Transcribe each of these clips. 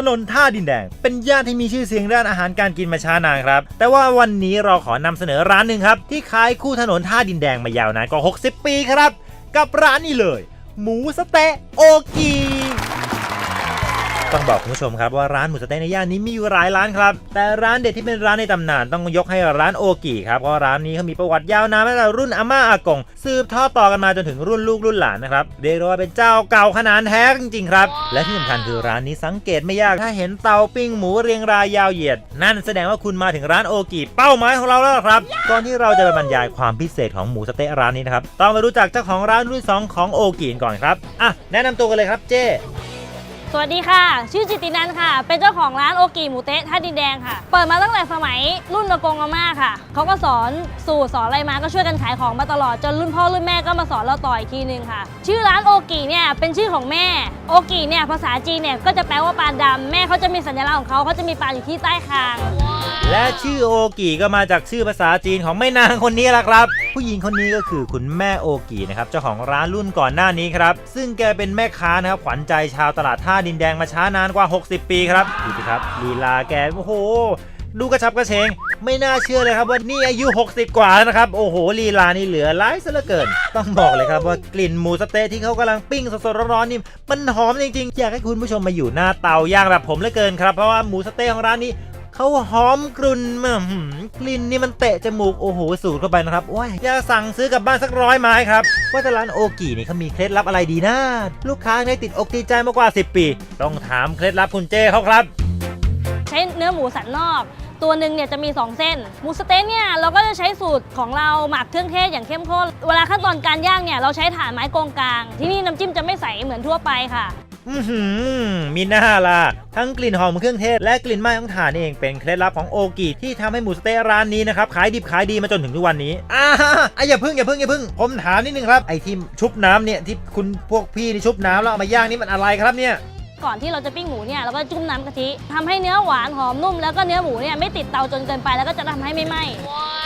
ถนนท่าดินแดง เป็นย่านที่มีชื่อเสียงด้านอาหารการกินมาช้านานครับ แต่ว่าวันนี้เราขอนำเสนอร้านหนึ่งครับ ที่ขายคู่ถนนท่าดินแดงมายาวนานกว่า 60 ปีครับ กับร้านนี้เลย หมูสเต๊ะโอกี ต้องบอกคุณผู้ชมครับว่าร้านหมูสะเต๊ะในย่านนี้มีอยู่หลายร้านครับ แต่ร้านเด็ดที่เป็นร้านในตำนานต้องยกให้ร้านโอกิครับเพราะร้านนี้เขามีประวัติยาวนานมาตั้งแต่รุ่นอาม่าอากงสืบทอดต่อกันมาจนถึงรุ่นลูกรุ่นหลานนะครับเรียกได้ว่าเป็นเจ้าเก่าขนาดแท้จริงๆครับ และที่สำคัญคือร้านนี้สังเกตไม่ยากถ้าเห็นเตาปิ้งหมูเรียงรายยาวเหยียด นั่นแสดงว่าคุณมาถึงร้านโอกิเป้าหมายของเราแล้วครับก่อนที่เราจะไปบรรยายความพิเศษของหมูสะเต๊ะร้านนี้นะครับต้องไปรู้จักเจ้าของร้านรุ่นสองของโอกิก่อนครับอะแนะนำตัวกันเลยครับเจ้ สวัสดีค่ะ ชื่อจิตินันค่ะ เป็นเจ้าของร้านโอกิหมูเต๊ะท่าดินแดงค่ะ เปิดมาตั้งแต่สมัยรุ่นอากงอาม่าค่ะ เขาก็สอนสูตรสอนอะไรมาก็ช่วยกันขายของมาตลอด จนรุ่นพ่อรุ่นแม่ก็มาสอนเราต่ออีกทีนึงค่ะ ชื่อร้านโอกิเนี่ยเป็นชื่อของแม่ โอกิเนี่ยภาษาจีนเนี่ยก็จะแปลว่าปลาดำแม่เขาจะมีสัญลักษณ์ของเขาเขาจะมีปลาอยู่ที่ใต้คางและชื่อโอกิก็มาจากชื่อภาษาจีนของแม่นางคนนี้แหละครับ ผู้หญิงคนนี้ก็คือคุณแม่โอกินะครับเจ้าของร้านรุ่นก่อนหน้านี้ครับ ซึ่งแกเป็นแม่ค้านะครับขวัญใจชาวตลาดท่าดินแดงมาช้านานกว่า 60 ปีครับดูสิครับลีลาแกโอ้โห ดูกระชับกระเฉงไม่น่าเชื่อเลยครับว่านี่อายุ 60 กว่านะครับ โอ้โหลีลานี่เหลือร้ายซะเหลือเกิน ต้องบอกเลยครับว่ากลิ่นหมูสะเต๊ะที่เขากำลังปิ้งสดๆร้อนๆนี่มันหอมจริงๆ อยากให้คุณผู้ชมมาอยู่หน้าเตาย่างแบบผมเหลือเกินครับเพราะว่าหมูสะเต๊ะของร้านนี้ เขาหอมกรุ่นมากลิ่นนี่มันเตะจมูกโอ้โหสูดเข้าไปนะครับโอ้ยอยากสั่งซื้อกลับบ้านสักร้อยไม้ครับว่าแต่ร้านโอกินี่เขามีเคล็ดลับอะไรดีนะลูกค้าได้ติดอกติดใจมากกว่า 10 ปี ต้องถามเคล็ดลับคุณเจ้เขาครับ ใช้เนื้อหมูสันนอกตัวหนึ่งเนี่ยจะมี 2 เส้นหมูสเต๊ะเนี่ยเราก็จะใช้สูตรของเราหมักเครื่องเทศอย่างเข้มข้น เวลาขั้นตอนการย่างเนี่ยเราใช้ถ่านไม้กองกลาง ที่นี่น้ำจิ้มจะไม่ใสเหมือนทั่วไปค่ะ อือหือมีหน้าล่ะ ทั้งกลิ่นหอมของเครื่องเทศ และกลิ่นไม้ของถ่านเองเป็นเคล็ดลับของโอกิที่ทำให้หมูสเต๊ะร้านนี้นะครับ ขายดิบขายดีมาจนถึงทุกวันนี้อ่าอะอย่าพึ่งอย่าพึ่งอย่าพึ่งผมถามนิดนึงครับไอ้ที่ชุบน้ำเนี่ยที่คุณพวกพี่ที่ชุบน้ำแล้วเอามาย่างนี่มันอะไรครับเนี่ย ก่อนที่เราจะปิ้งหมูเนี่ยเราก็จุ่มน้ำกะทิทำให้เนื้อหวานหอมนุ่มแล้วก็เนื้อหมูเนี่ยไม่ติดเตาจนเกินไปแล้วก็จะทำให้ไม่ไหม้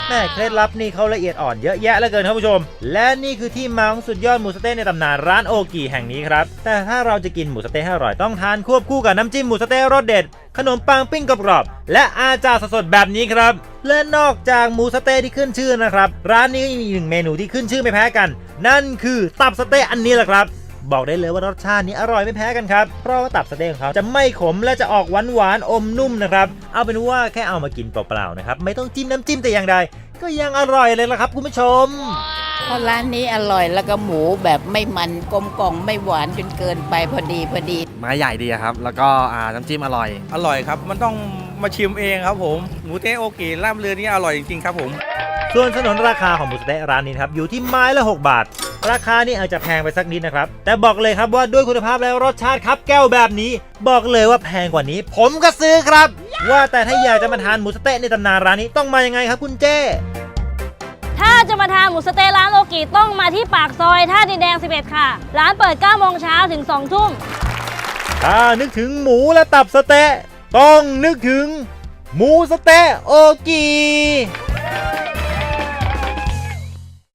แม่เคล็ดลับนี่เขาละเอียดอ่อนเยอะแยะเหลือเกินครับผู้ชม และนี่คือที่มาของสุดยอดหมูสะเต๊ะในตำนานร้านโอกิแห่งนี้ครับ แต่ถ้าเราจะกินหมูสะเต๊ะให้อร่อยต้องทานควบคู่กับน้ำจิ้มหมูสะเต๊ะรสเด็ด ขนมปังปิ้งกรอบๆและอาจารย์สดๆแบบนี้ครับ และนอกจากหมูสะเต๊ะที่ขึ้นชื่อนะครับ ร้านนี้ก็ยังมีอีกหนึ่งเมนูที่ขึ้นชื่อไม่แพ้กัน นั่นคือตับสะเต๊ะอันนี้แหละครับ บอกได้เลยว่ารสชาตินี้อร่อยไม่แพ้กันครับ เพราะว่าตับสะเต๊ะของเขาจะไม่ขมและจะออกหวานหวานๆอมนุ่มนะครับ เอาเป็นว่าแค่เอามากินเปล่าๆนะครับ ไม่ต้องจิ้มน้ำจิ้มแต่อย่างใด ก็ยังอร่อยเลยละครับคุณผู้ชมเพราะร้านนี้อร่อยแล้วก็หมูแบบไม่มันกลมกล่อมไม่หวานจนเกินไปพอดีพอดี ไม้ใหญ่ดีอะครับ แล้วก็อ่าน้ำจิ้มอร่อย อร่อยครับ มันต้องมาชิมเองครับผม หมูเต๊ะโอกิลาบเรือนี่อร่อยจริงๆครับผม ส่วนสนนราคาของหมูสะเต๊ะร้านนี้นะครับอยู่ที่ไม้ละ 6 บาท ราคานี่อาจจะแพงไปสักนิดนะครับ แต่บอกเลยครับว่าด้วยคุณภาพและรสชาติครับแก้วแบบนี้ บอกเลยว่าแพงกว่านี้ ผมก็ซื้อครับ ว่าแต่ถ้าอยากจะมาทานหมูสะเต๊ะในตำนานร้านนี้ต้องมายังไงครับคุณเจ้ถ้าจะมาทานหมูสะเต๊ะร้านโอกิต้องมาที่ปากซอยท่าดินแดง 11 ค่ะ ร้านเปิด9โมงเช้าถึง2ทุ่มถ้านึกถึงหมูและตับสะเต๊ะต้องนึกถึง หมูสะเต๊ะโอกี